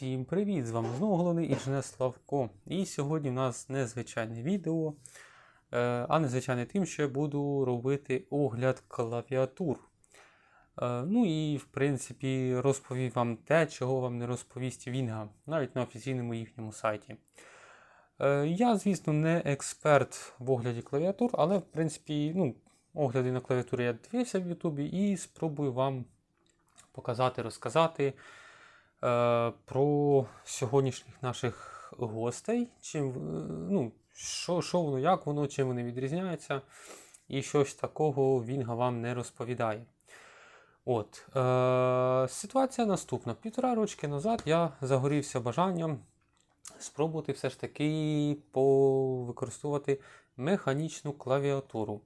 Всім привіт! З вами знову головний інженер Славко. І сьогодні в нас незвичайне відео, е, а незвичайне тим, що я буду робити огляд клавіатур. Е, Ну і, в принципі, розповім вам те, чого вам не розповість Вінга, навіть на офіційному їхньому сайті. Е, Я, звісно, не експерт в огляді клавіатур, але, в принципі, ну, огляди на клавіатури я дивився в Ютубі і спробую вам показати, розказати про сьогоднішніх наших гостей, чим, е, ну, що, що воно, як воно, чим вони відрізняються, і щось такого Вінга вам не розповідає. От, е, ситуація наступна. Півтора рочки назад я загорівся бажанням спробувати все ж таки повикористовувати механічну клавіатуру.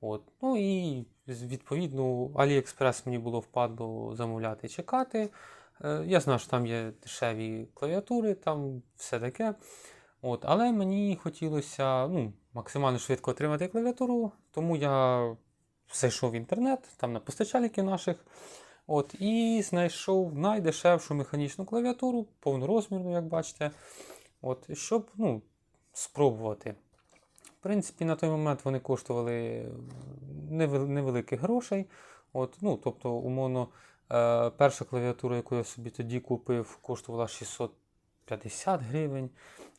От. Ну і відповідно AliExpress мені було впадло замовляти чекати. Е, Я знаю, що там є дешеві клавіатури, там все таке. От, але мені хотілося ну, максимально швидко отримати клавіатуру, тому я зайшов в інтернет, там на постачальників наших. От, і знайшов найдешевшу механічну клавіатуру, повнорозмірну, як бачите. От, щоб ну, спробувати. В принципі, на той момент вони коштували невел- невеликих грошей. От, ну, тобто, умовно, перша клавіатура, яку я собі тоді купив, коштувала 650 гривень.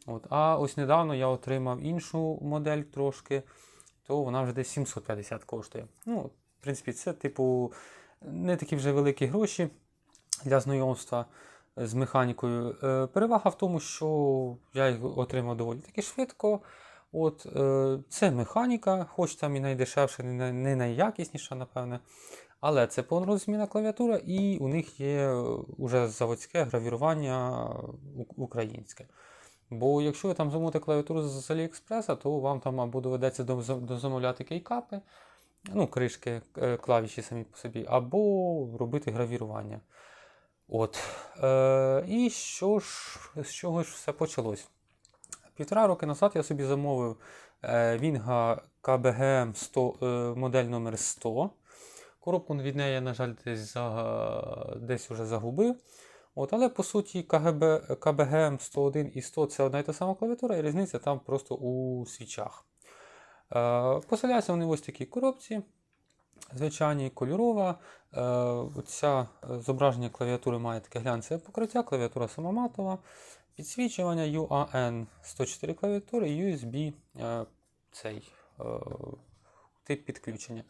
От, а ось недавно я отримав іншу модель трошки, то вона вже десь 750 коштує. Ну, в принципі, це, типу, не такі вже великі гроші для знайомства з механікою. Е, Перевага в тому, що я їх отримав доволі таки швидко. От, е, це механіка, хоч там і найдешевша, не найякісніша, напевне. Але це повнорозмірна клавіатура, і у них є уже заводське гравірування українське. Бо якщо ви там замовите клавіатуру з Аліекспреса, то вам там або доведеться дозамовляти кейкапи, ну, кришки, е, клавіші самі по собі, або робити гравірування. От. Е, і що ж, з чого ж все почалось? Півтора роки назад я собі замовив е, Вінга КБГ 100, е, модель номер 100. Коробку від неї на жаль, десь, за, десь вже загубив. От, але по суті КГБ, КБГ 101 і 100 це одна і та сама клавіатура, і різниця там просто у свічах. Е, поселяються вони в ось такій коробці. Звичайні кольорова. Е, оця е, зображення клавіатури має таке глянцеве покриття, клавіатура сама матова, підсвічування UAN 104 клавіатури, і USB е, цей е, тип підключення.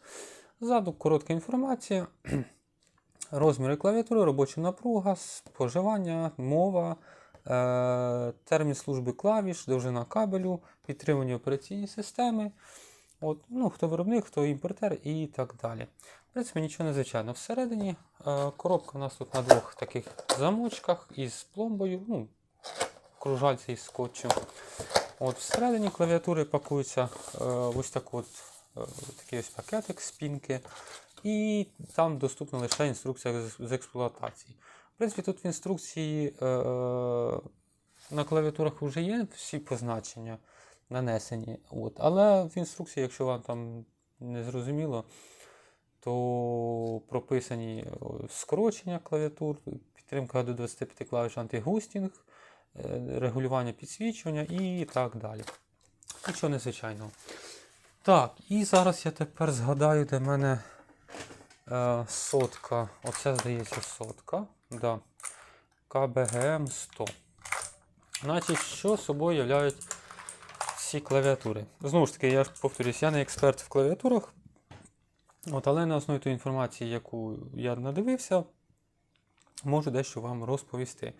Ззаду коротка інформація. Розміри клавіатури, робоча напруга, споживання, мова, е, термін служби клавіш, довжина кабелю, підтримання операційної системи. От, ну, хто виробник, хто імпортер і так далі. В принципі, нічого незвичайного. Всередині е, коробка у нас тут на двох таких замочках із пломбою, ну, кружальці із скотчем. От, всередині клавіатури пакується е, ось так от, такий ось пакетик спінки. І там доступна лише інструкція з, експлуатації. В принципі, тут в інструкції е, на клавіатурах вже є всі позначення нанесені. От. Але в інструкції, якщо вам там не зрозуміло, то прописані скорочення клавіатур, підтримка до 25 клавіш антигустінг, е, регулювання підсвічування і так далі. Нічого незвичайного. Так, і зараз я тепер згадаю, де в мене е, сотка. Оце здається сотка. Да. КБГМ 100. Значить, що собою являють ці клавіатури? Знову ж таки, я повторюсь, я не експерт в клавіатурах. От, але на основі тої інформації, яку я надивився, можу дещо вам розповісти.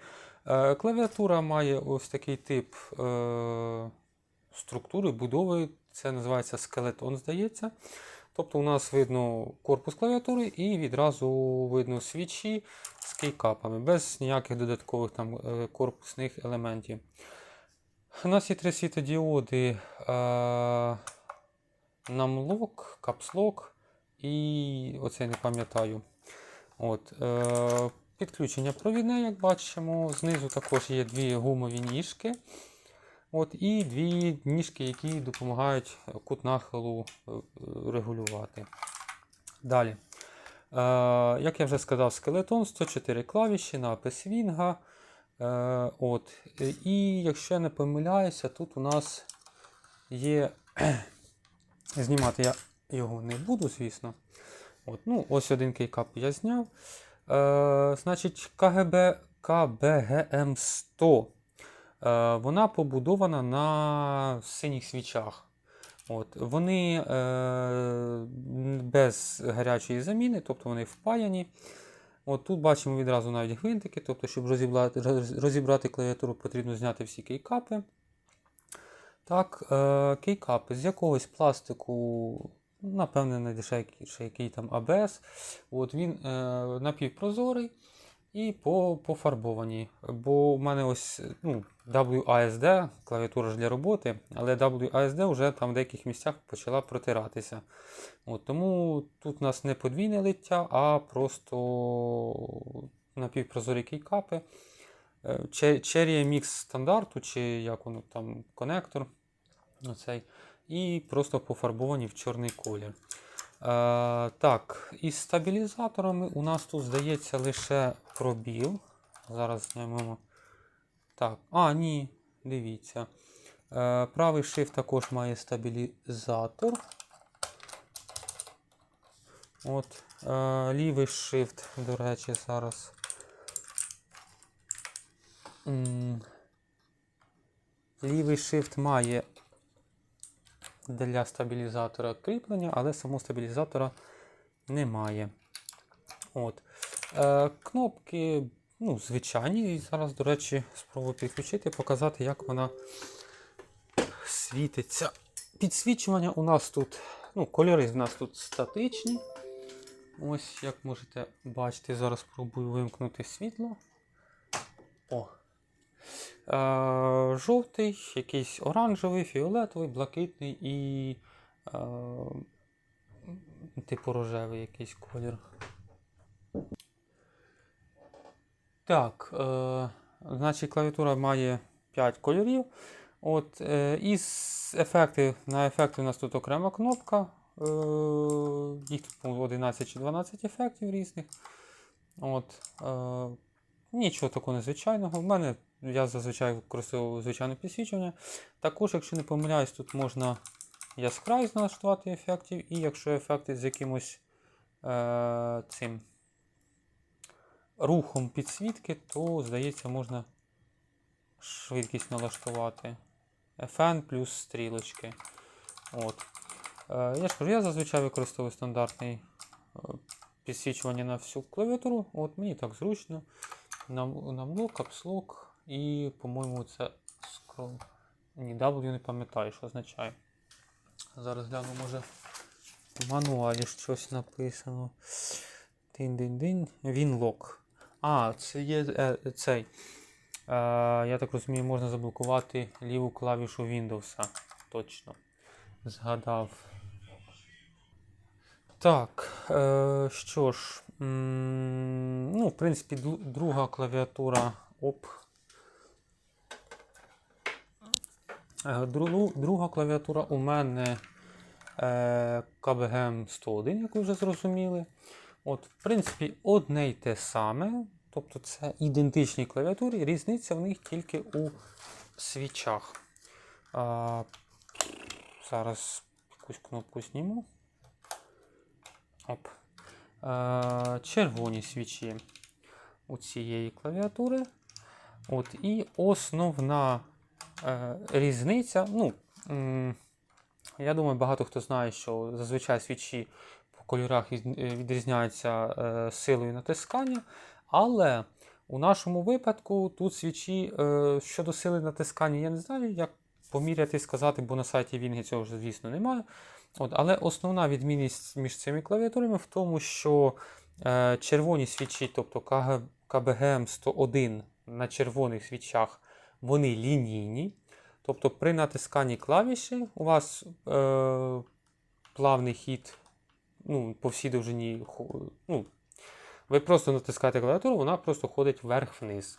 Е, клавіатура має ось такий тип е, структури, будови. Це називається скелетон, здається. Тобто у нас видно корпус клавіатури і відразу видно свічі з кейкапами, без ніяких додаткових там е, корпусних елементів. У нас є три світодіоди е, намлок, капслок і оце не пам'ятаю. От, е, підключення провідне, як бачимо. Знизу також є дві гумові ніжки. От, і дві ніжки, які допомагають кут нахилу е, регулювати. Далі. Е, як я вже сказав, скелетон 104 клавіші, напис Вінга. Е, от. І якщо я не помиляюся, тут у нас є. Знімати я його не буду, звісно. От, ну, ось один кейкап я зняв. Е, значить, КГБ, КБГМ 100. Е, вона побудована на синіх свічах. От, вони е, без гарячої заміни, тобто вони впаяні. От Тут бачимо відразу навіть гвинтики, тобто, щоб розібрати, розібрати клавіатуру, потрібно зняти всі кейкапи. Так, е, кейкапи з якогось пластику, напевне, найдешевший який там ABS. От Він е, напівпрозорий і по. Бо в мене ось ну, WASD, клавіатура ж для роботи, але WASD вже там в деяких місцях почала протиратися. От, тому тут у нас не подвійне лиття, а просто напівпрозорі кейкапи. Е, Cherry Mix стандарту, чи як воно там конектор. Оцей, і просто пофарбовані в чорний колір. Е, так, із стабілізаторами у нас тут здається лише пробіл. Зараз знімемо. Так, а, ні, дивіться. Е, правий shift також має стабілізатор. От, е, лівий shift, до речі, зараз. Лівий shift має для стабілізатора кріплення, але самого стабілізатора немає. От. Е, кнопки ну, звичайні. І зараз, до речі, спробую підключити, показати, як вона світиться. Підсвічування у нас тут, ну, кольори в нас тут статичні. Ось, як можете бачити, зараз спробую вимкнути світло. О. Е, жовтий, якийсь оранжевий, фіолетовий, блакитний і е, типу рожевий якийсь колір. Так, е, значить, клавіатура має 5 кольорів. От, е, із ефектів, на ефекти у нас тут окрема кнопка. Е, їх тут 11 чи 12 ефектів різних. От, е, нічого такого незвичайного. В мене я зазвичай використовую звичайне підсвічування. Також, якщо не помиляюсь, тут можна яскравість налаштувати ефектів, і якщо ефекти з якимось е, цим рухом підсвітки, то, здається, можна швидкість налаштувати. FN плюс стрілочки. От. Е, я ж кажу, я зазвичай використовую стандартний е, підсвічування на всю клавіатуру. От Мені так зручно. Намлок, капслок і, по-моєму, це scroll. Ні, W не пам'ятаю, що означає. Зараз гляну, може в мануалі щось написано. Дин-дин-дин. Вінлок. А, це є е, цей. Е, я так розумію, можна заблокувати ліву клавішу Windows. Точно. Згадав. Так, е, що ж, м, ну, в принципі, друга клавіатура оп. Е, дру- друга клавіатура у мене е, KBGM 101, як ви вже зрозуміли. От, в принципі, одне й те саме. Тобто це ідентичні клавіатури, різниця в них тільки у свічах. А, зараз якусь кнопку зніму. Оп. Е, червоні свічі у цієї клавіатури. От, і основна е, різниця. Ну, я думаю, багато хто знає, що зазвичай свічі кольорах е, відрізняються е, силою натискання. Але у нашому випадку тут свічі е, щодо сили натискання, я не знаю, як поміряти і сказати, бо на сайті Вінги цього вже, звісно, немає. От, але основна відмінність між цими клавіатурами в тому, що червоні свічі, тобто КБГМ 101 на червоних свічах, вони лінійні. Тобто при натисканні клавіші у вас е, плавний хід ну, по всій довжині. Ну, ви просто натискаєте клавіатуру, вона просто ходить вверх-вниз.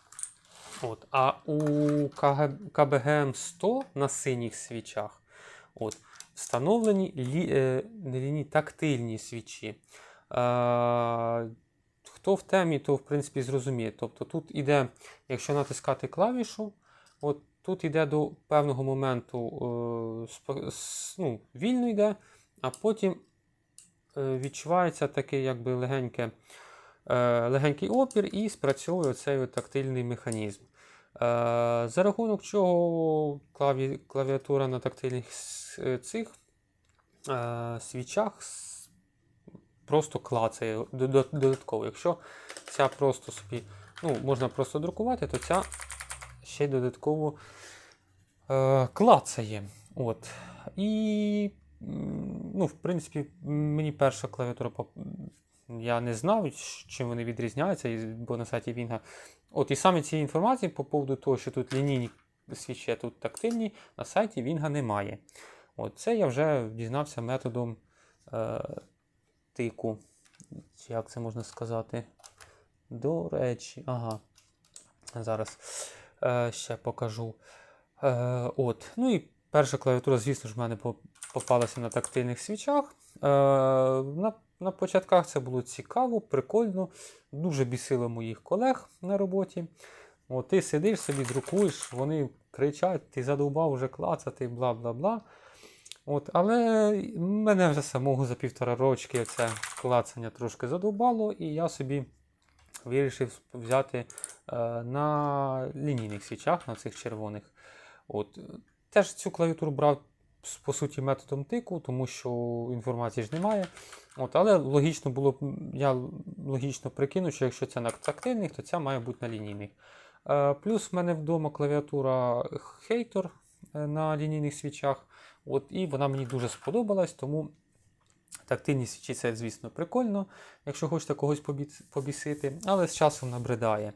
От. А у КБГМ 100 на синіх свічах от, встановлені лі, е, не тактильні свічі. Е, хто в темі, то в принципі зрозуміє. Тобто тут іде, якщо натискати клавішу, от тут іде до певного моменту е, ну, вільно йде, а потім відчувається такий якби легеньке, е, легенький опір і спрацьовує цей тактильний механізм. Е, за рахунок чого клаві, клавіатура на тактильних е, цих е, свічах просто клацає додатково. Якщо ця просто собі, ну, можна просто друкувати, то ця ще й додатково е, клацає. От. І, ну, в принципі, мені перша клавіатура я не знав, чим вони відрізняються, бо на сайті Вінга. От і саме цієї інформації по поводу того, що тут лінійні свічі, а тут тактильні, на сайті Вінга немає. От це я вже дізнався методом е, тику. Як це можна сказати? До речі, ага. Зараз е, ще покажу. Е, от. Ну і перша клавіатура, звісно ж, в мене попалася на тактильних свічах. Е, на, на початках це було цікаво, прикольно, дуже бісило моїх колег на роботі. От, ти сидиш собі, друкуєш, вони кричать, ти задовбав вже клацати, бла бла бла. От, але мене вже самого за півтора рочки це клацання трошки задовбало, і я собі вирішив взяти е, на лінійних свічах, на цих червоних. От. Теж цю клавіатуру брав по суті методом тику, тому що інформації ж немає. От, але логічно було я логічно прикинув, що якщо це на тактильних, то ця має бути на лінійних. Е, плюс в мене вдома клавіатура Hator е, на лінійних свічах. От, і вона мені дуже сподобалась, тому тактильні свічі це, звісно, прикольно, якщо хочете когось побісити, але з часом набридає.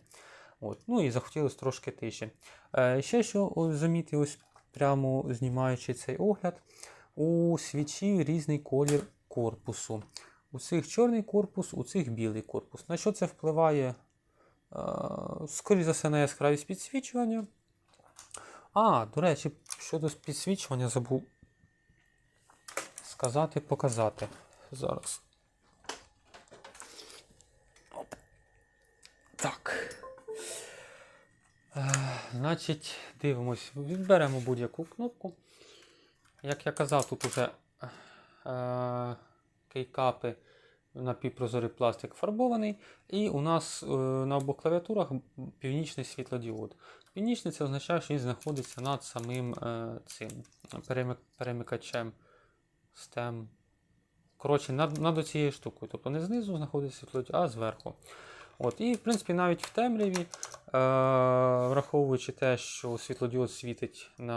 От. Ну і захотілося трошки тиші. Е, ще що о, замітив, ось прямо знімаючи цей огляд, у свічі різний колір корпусу. У цих чорний корпус, у цих білий корпус. На що це впливає? Е, скоріше за все, на яскравість підсвічування. А, до речі, щодо підсвічування забув сказати, показати. Зараз. Оп. Так. Е, значить, дивимось, відберемо будь-яку кнопку. Як я казав, тут уже е, кейкапи напівпрозорий пластик фарбований. І у нас е, на обох клавіатурах північний світлодіод. Північний це означає, що він знаходиться над самим е, цим перемик- перемикачем STEM. Коротше, над, над цією штукою. Тобто не знизу знаходиться світлодіод, а зверху. От, і, в принципі, навіть в темряві, е, враховуючи те, що світлодіод світить на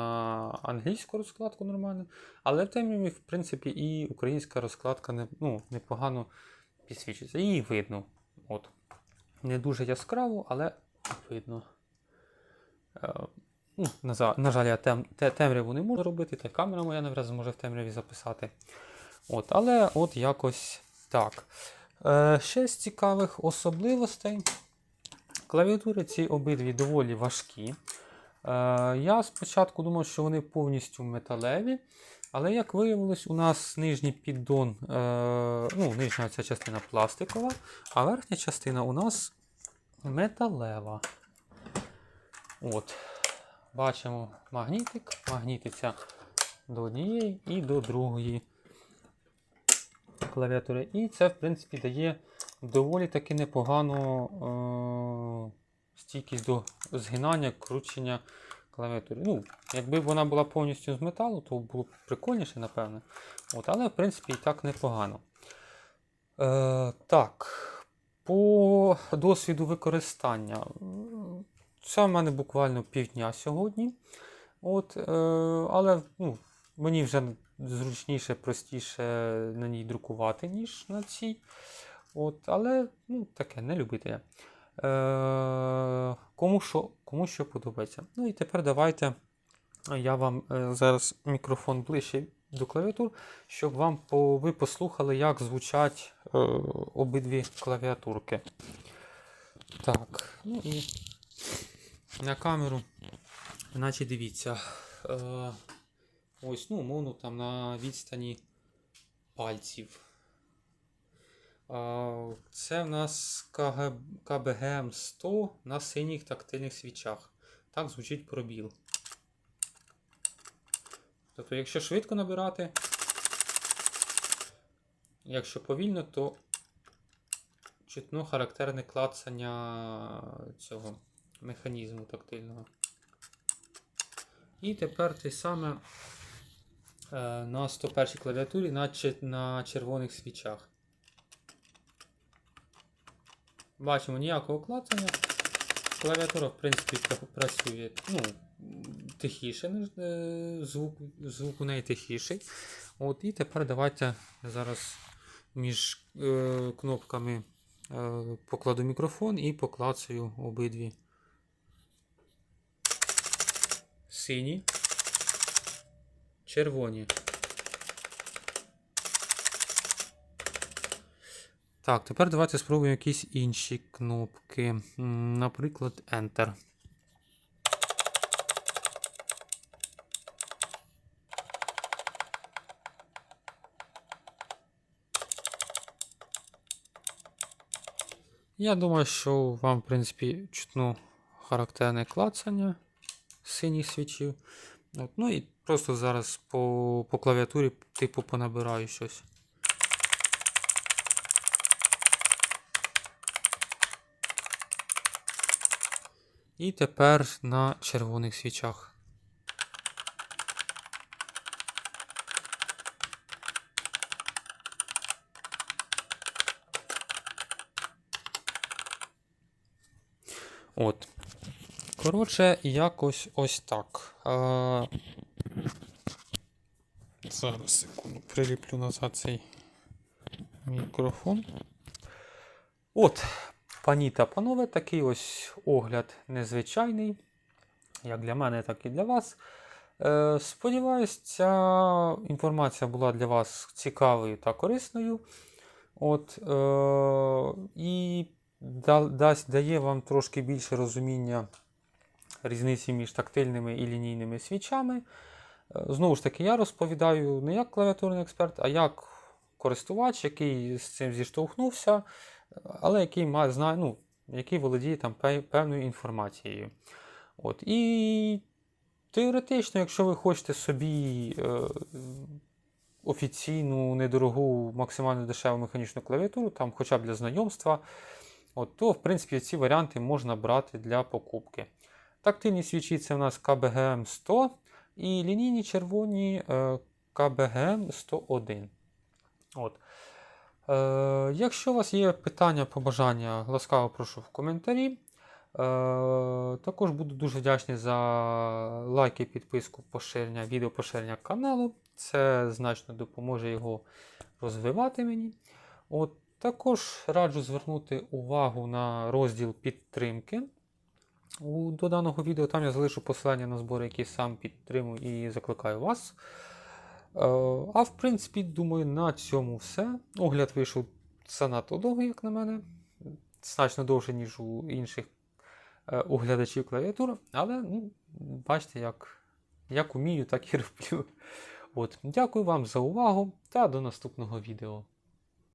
англійську розкладку нормально, але в темряві, в принципі, і українська розкладка не, ну, непогано підсвічується. Її видно. От. Не дуже яскраво, але видно. Е, ну, на, на жаль, я тем, те, темряву не можу робити, та й камера моя навряд зможе в темряві записати. От, але от якось так. Ще з цікавих особливостей. Клавіатури ці обидві доволі важкі. Е, я спочатку думав, що вони повністю металеві, але як виявилось, у нас нижній піддон, е, ну, нижня ця частина пластикова, а верхня частина у нас металева. От. Бачимо магнітик, магнітиться до однієї і до другої клавіатури. І це, в принципі, дає доволі таки непогану е- стійкість до згинання, кручення клавіатури. Ну, якби вона була повністю з металу, то було б прикольніше, напевне. От, але, в принципі, і так непогано. Е- так, по досвіду використання. Це в мене буквально півдня сьогодні. От, е, але ну, мені вже зручніше, простіше на ній друкувати, ніж на цій. От, але ну, таке, не любите я. Е, кому, що, кому що подобається. Ну і тепер давайте я вам е, зараз мікрофон ближче до клавіатур, щоб вам по, ви послухали, як звучать е, обидві клавіатурки. Так, ну і на камеру. Значить, дивіться. Е, ось, ну, умовно, там на відстані пальців. Це в нас КБГМ 100 на синіх тактильних свічах. Так звучить пробіл. Тобто, якщо швидко набирати, якщо повільно, то чутно характерне клацання цього механізму тактильного. І тепер те саме на 101 клавіатурі наче на червоних свічах. Бачимо ніякого клацання. Клавіатура, в принципі, працює ну, тихіше, е, звук, звук у неї тихіший. От, і тепер давайте зараз між е, кнопками е, покладу мікрофон і поклацаю обидві. Сині, червоні. Так, тепер давайте спробуємо якісь інші кнопки. Наприклад, Enter. Я думаю, що вам, в принципі, чутно характерне клацання синіх свічів. От, ну і просто зараз по, по клавіатурі типу понабираю щось. І тепер на червоних свічах. От. Коротше, якось ось так. Зараз секунду приліплю назад цей мікрофон. От, пані та панове, такий ось огляд незвичайний, як для мене, так і для вас. Е, сподіваюсь, ця інформація була для вас цікавою та корисною. От, е, і да, дасть, дає вам трошки більше розуміння різниці між тактильними і лінійними свічами. Знову ж таки, я розповідаю не як клавіатурний експерт, а як користувач, який з цим зіштовхнувся, але який має, знає, ну, який володіє там певною інформацією. От. І теоретично, якщо ви хочете собі е, офіційну, недорогу, максимально дешеву механічну клавіатуру, там хоча б для знайомства, от, то в принципі ці варіанти можна брати для покупки. Тактильні свічі це в нас КБГМ 100 і лінійні червоні е, КБГМ 101. От. Е, якщо у вас є питання, побажання, ласкаво прошу в коментарі. Е, також буду дуже вдячний за лайки, підписку, поширення, відео поширення каналу. Це значно допоможе його розвивати мені. От, також раджу звернути увагу на розділ підтримки. У, до даного відео там я залишу посилання на збори, які сам підтримую і закликаю вас. Е, А в принципі, думаю, на цьому все. Огляд вийшов занадто довгий, як на мене. Значно довше, ніж у інших е, оглядачів клавіатур. Але ну, бачите, як, як умію, так і роблю. От. Дякую вам за увагу та до наступного відео.